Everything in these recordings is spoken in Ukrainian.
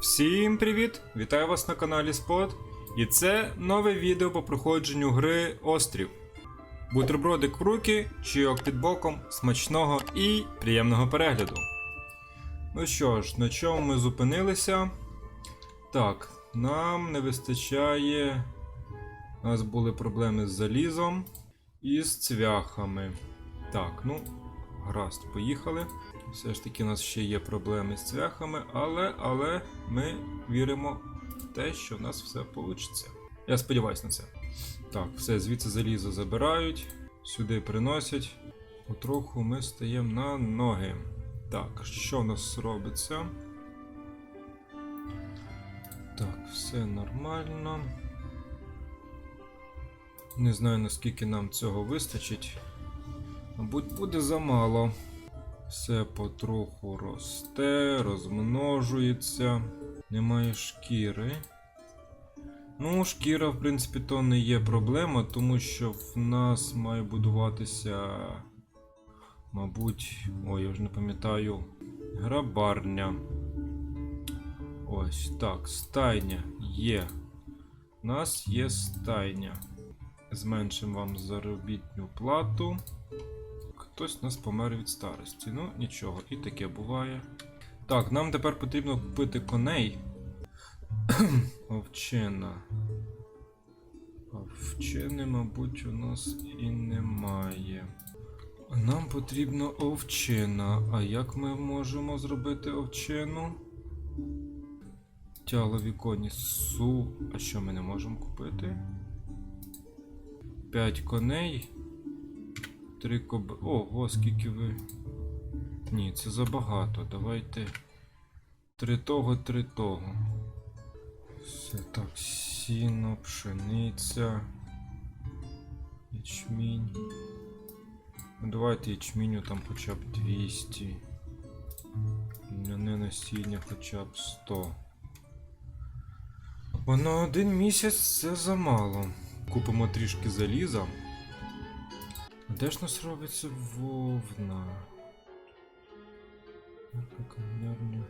Всім привіт! Вітаю вас на каналі Спот. І це нове відео по проходженню гри Острів. Бутербродик в руки, чайок під боком, смачного і приємного перегляду. Ну що ж, на чому ми зупинилися? Так, нам не вистачає. У нас були проблеми з залізом і з цвяхами. Так, ну, гаразд, поїхали. Все ж таки у нас ще є проблеми з цвяхами, але, але ми віримо в те, що в нас все вийде. Я сподіваюся на це. Так, все, звідси залізо забирають, сюди приносять. Потроху ми стаємо на ноги. Так, що в нас робиться? Так, все нормально. Не знаю наскільки нам цього вистачить. Мабуть, буде замало. Все потроху росте, розмножується. Немає шкіри. Ну, шкіра, в принципі, то не є проблема, тому що в нас має будуватися. Мабуть, ой, я вже не пам'ятаю. Грабарня. Ось так, стайня є. У нас є стайня. Зменшимо вам заробітну плату. Хтось у нас помер від старості. Ну, нічого, і таке буває. Так, нам тепер потрібно купити коней. Овчина. Овчини, мабуть, у нас і немає. Нам потрібна овчина. А як ми можемо зробити овчину? Тялові коні су. А що ми не можемо купити? 5 коней. Три коб... Ого, скільки ви. Ні, це забагато. Давайте. Три того, три того. Все так, сіно, пшениця. Ячмінь. Ну давайте ячміню там хоча б 200. Ляне насіння хоча б 100. Бо на один місяць це замало. Купимо трішки заліза. Де ж нас робиться вовна? Яка кам'ярня?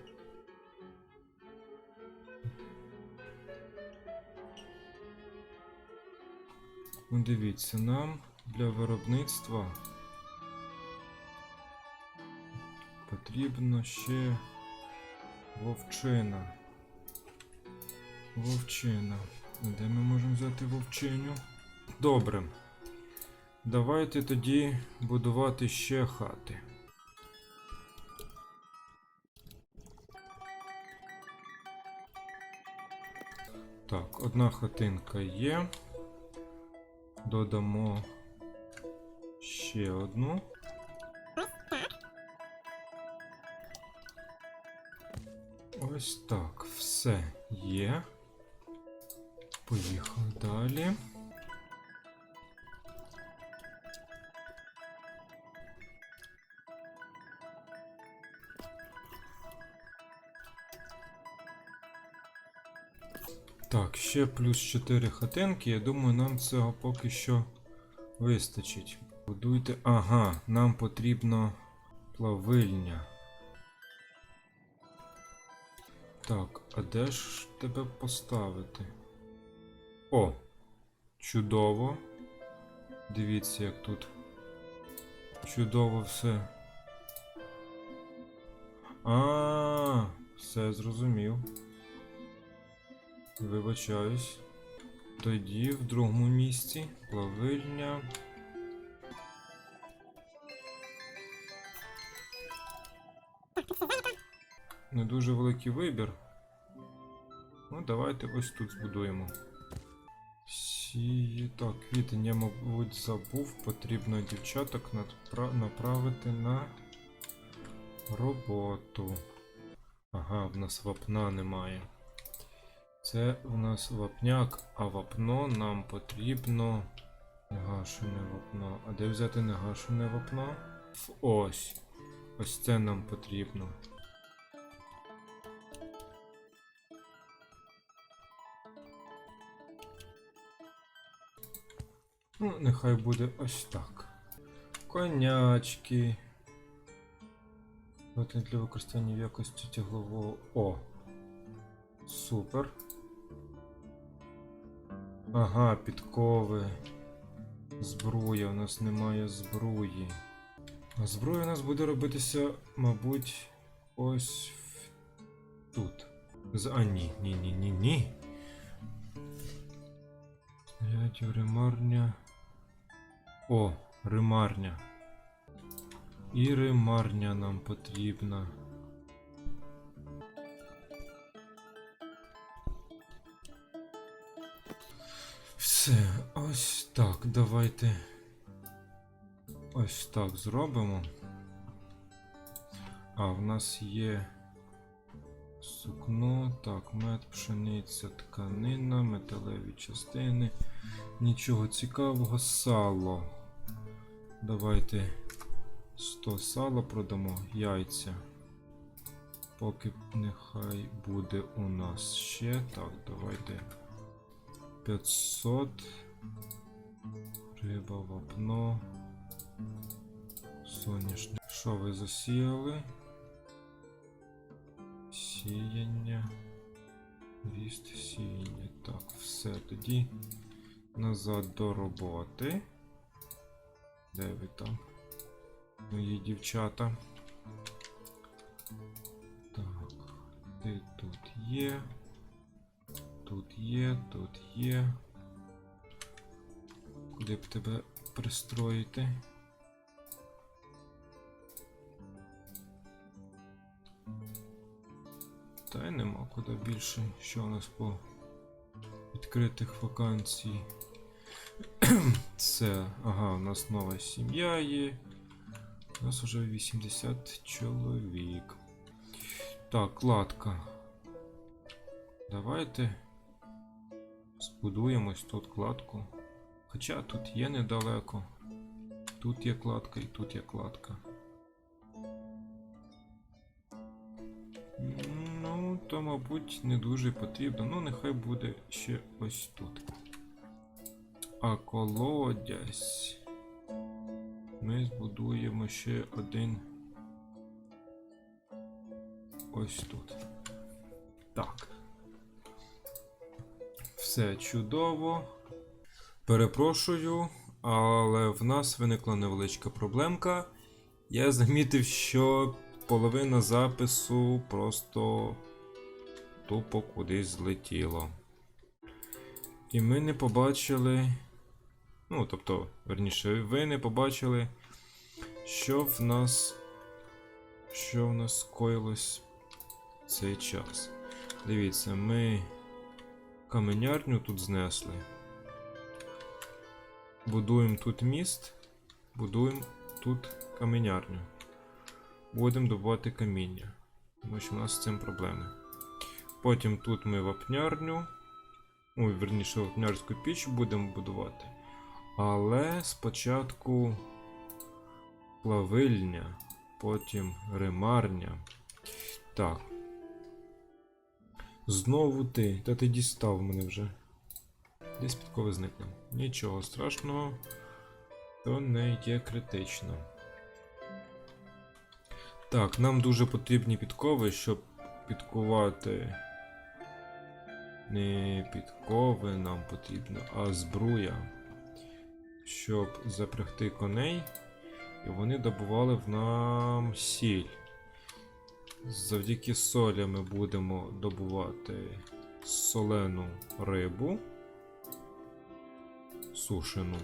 Ну дивіться, нам для виробництва потрібно ще вовчина. Вовчина. Де ми можемо взяти вовчиню? Добре. Давайте тоді будувати ще хати. Так, одна хатинка є. Додамо ще одну. Ось так, все є. Поїхали далі. Ще плюс 4 хатинки. Я думаю, нам цього поки що вистачить. Будуйте. Ага, нам потрібно плавильня. Так, а де ж тебе поставити? О! Чудово. Дивіться, як тут. Чудово все. А, все зрозумів. Вибачаюсь. Тоді в другому місці плавильня. Не дуже великий вибір. Ну, давайте ось тут збудуємо. Сі... Так, квітень я, мабуть, забув. Потрібно дівчаток направити на роботу. Ага, в нас вапна немає. Це у нас вапняк, а вапно нам потрібно. Негашене вапно. А де взяти негашене вапно? Ось. Ось це нам потрібно. Ну, нехай буде ось так. Конячки. От для використання в якості тяглового. О! Супер. Ага, підкови. Зброя, у нас немає зброї. А зброя у нас буде робитися, мабуть, ось тут. З... А, ні, ні, ні, ні, ні. Снарядів, ремарня. О, ремарня. І ремарня нам потрібна. Все, ось так, давайте. Ось так зробимо. А, в нас є сукно, так, мед, пшениця, тканина, металеві частини. Нічого цікавого, сало. Давайте 100 сала продамо, яйця. Поки нехай буде у нас ще. Так, давайте 500. Риба, вапно. Соняшник. Що ви засіяли? Сіяння. Ріст сіяння. Так, все. Тоді назад до роботи. Де ви там? Мої дівчата. Так, ти тут є. Тут є, тут є. Куди б тебе пристроїти? Та й нема куди більше, що у нас по відкритих вакансій. Це, ага, у нас нова сім'я є. У нас вже 80 чоловік. Так, кладка. Давайте збудуємось тут кладку. Хоча тут є недалеко. Тут є кладка і тут є кладка. Ну, то, мабуть, не дуже потрібно. Ну, нехай буде ще ось тут. А колодязь. Ми збудуємо ще один. Ось тут. Так. Все чудово. Перепрошую, але в нас виникла невеличка проблемка. Я замітив, що половина запису просто тупо кудись злетіло. І ми не побачили. Ну, тобто, верніше, ви не побачили, що в нас. Що в нас скоїлось цей час. Дивіться, ми каменярню тут знесли. Будуємо тут міст, будуємо тут каменярню. Будемо добувати каміння. Тому що в нас з цим проблеми. Потім тут ми вапнярню. Ой, верніше, вапнярську піч будемо будувати. Але спочатку плавильня, потім ремарня. Так. Знову ти. Та ти дістав мене вже. Десь підкови зникне. Нічого страшного, то не є критично. Так, нам дуже потрібні підкови, щоб підкувати. Не підкови нам потрібно, а збруя. Щоб запрягти коней, і вони добували в нам сіль. Завдяки солі ми будемо добувати солену рибу, сушену.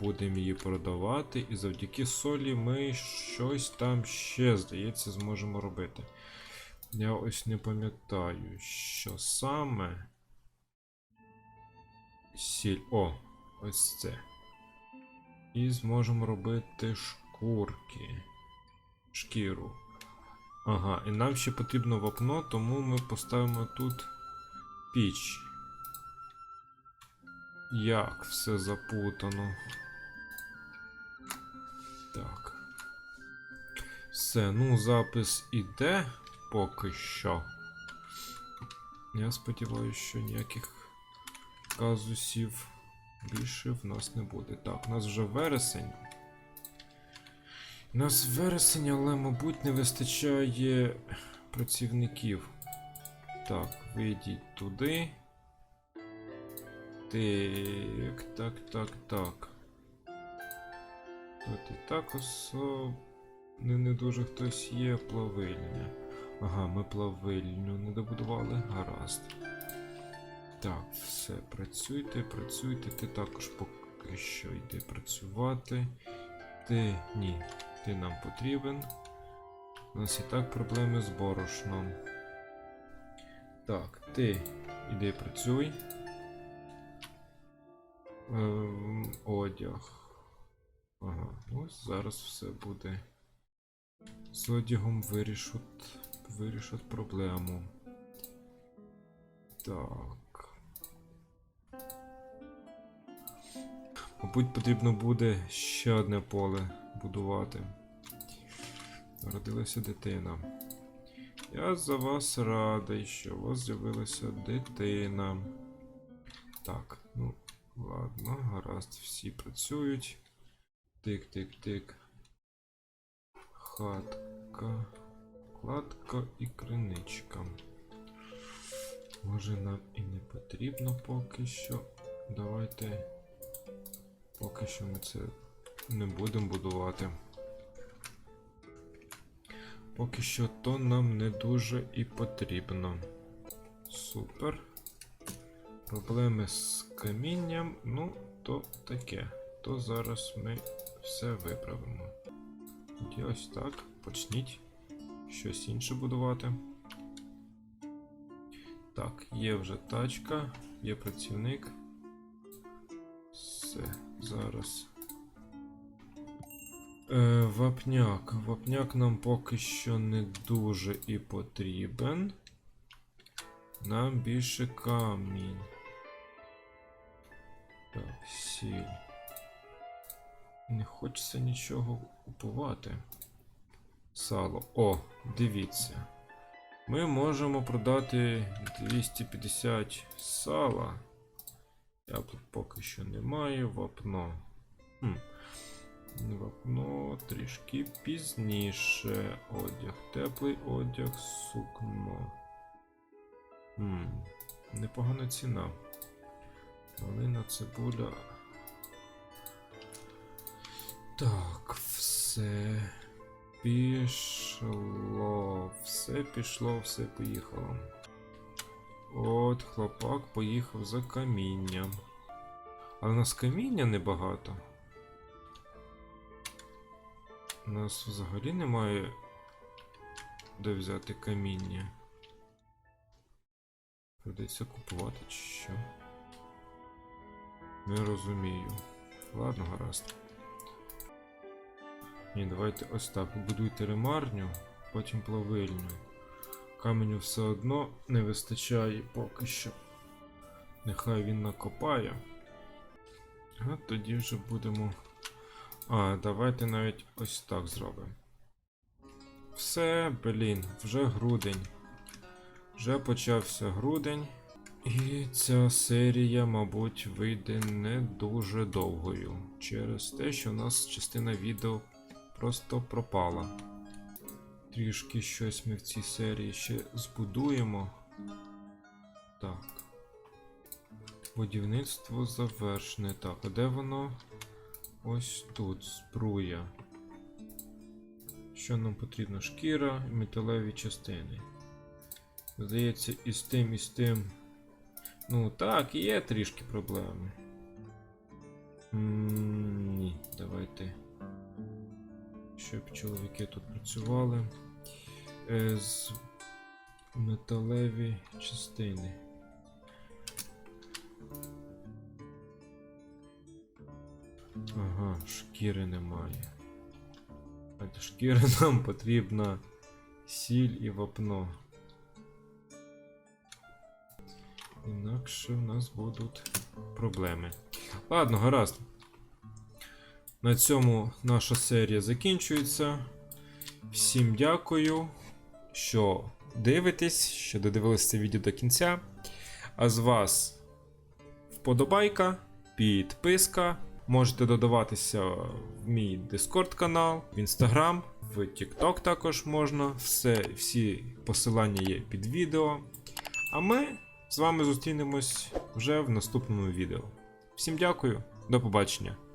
Будемо її продавати, і завдяки солі ми щось там ще, здається, зможемо робити. Я ось не пам'ятаю, що саме. Сіль. О, ось це. І зможемо робити шкурки. Шкіру. Ага, і нам ще потрібно вапно, тому ми поставимо тут піч. Як все запутано. Так. Все, ну запис іде поки що. Я сподіваюся, що ніяких казусів більше в нас не буде. Так, у нас вже вересень. У нас вересень, але, мабуть, не вистачає працівників. Так, вийдіть туди. Так, так, так, так. Тут і так осо... Не, не дуже хтось є плавильня. Ага, ми плавильню не добудували. Гаразд. Так, все, працюйте, працюйте. Ти також поки що йди працювати. Ти ні, ти нам потрібен. У нас і так проблеми з борошном. Так, ти іди працюй. Ем, одяг. Ага, ось зараз все буде. З одягом вирішуть, вирішать проблему. Так. Мабуть, потрібно буде ще одне поле будувати. Народилася дитина. Я за вас радий, що у вас з'явилася дитина. Так, ну, ладно, гаразд, всі працюють. Тик-тик-тик. Хатка, кладка і криничка. Може нам і не потрібно поки що. Давайте поки що ми це не будемо будувати. Поки що то нам не дуже і потрібно. Супер. Проблеми з камінням, ну, то таке. То зараз ми все виправимо. І ось так. Почніть щось інше будувати. Так, є вже тачка, є працівник. Все, зараз. Е, вапняк. Вапняк нам поки що не дуже і потрібен. Нам більше камінь. Так, сіль. Не хочеться нічого купувати. Сало. О, дивіться. Ми можемо продати 250 сала. Яблук поки що немає. Вапно. Хм. Вапно трішки пізніше. Одяг. Теплий одяг, сукно. Хм. Непогана ціна. Малина, цибуля. Так, все пішло. Все пішло, все поїхало. От, хлопак поїхав за камінням. Але у нас каміння небагато. У нас взагалі немає де взяти каміння. Придеться купувати чи що. Не розумію. Ладно, гаразд. Ні, давайте ось так. Побудуйте ремарню, потім плавильню. Каменю все одно не вистачає поки що. Нехай він накопає. А тоді вже будемо. А, давайте навіть ось так зробимо. Все, блін, вже грудень. Вже почався грудень. І ця серія, мабуть, вийде не дуже довгою. Через те, що у нас частина відео просто пропала. Трішки щось ми в цій серії ще збудуємо. Так. Будівництво завершене. Так, а де воно? Ось тут, збруя. Що нам потрібно? Шкіра і металеві частини. Здається, і з тим, і з тим. Ну так, є трішки проблеми. М, Ні, давайте. Щоб чоловіки тут працювали. Е, з металеві частини. Ага, шкіри немає. А шкіри нам потрібна сіль і вапно. Інакше в нас будуть проблеми. Ладно, гаразд. На цьому наша серія закінчується. Всім дякую, що дивитесь, що додивилися це відео до кінця. А з вас вподобайка, підписка. Можете додаватися в мій Discord канал, в Instagram, в TikTok також можна. Все, всі посилання є під відео. А ми з вами зустрінемось вже в наступному відео. Всім дякую, до побачення.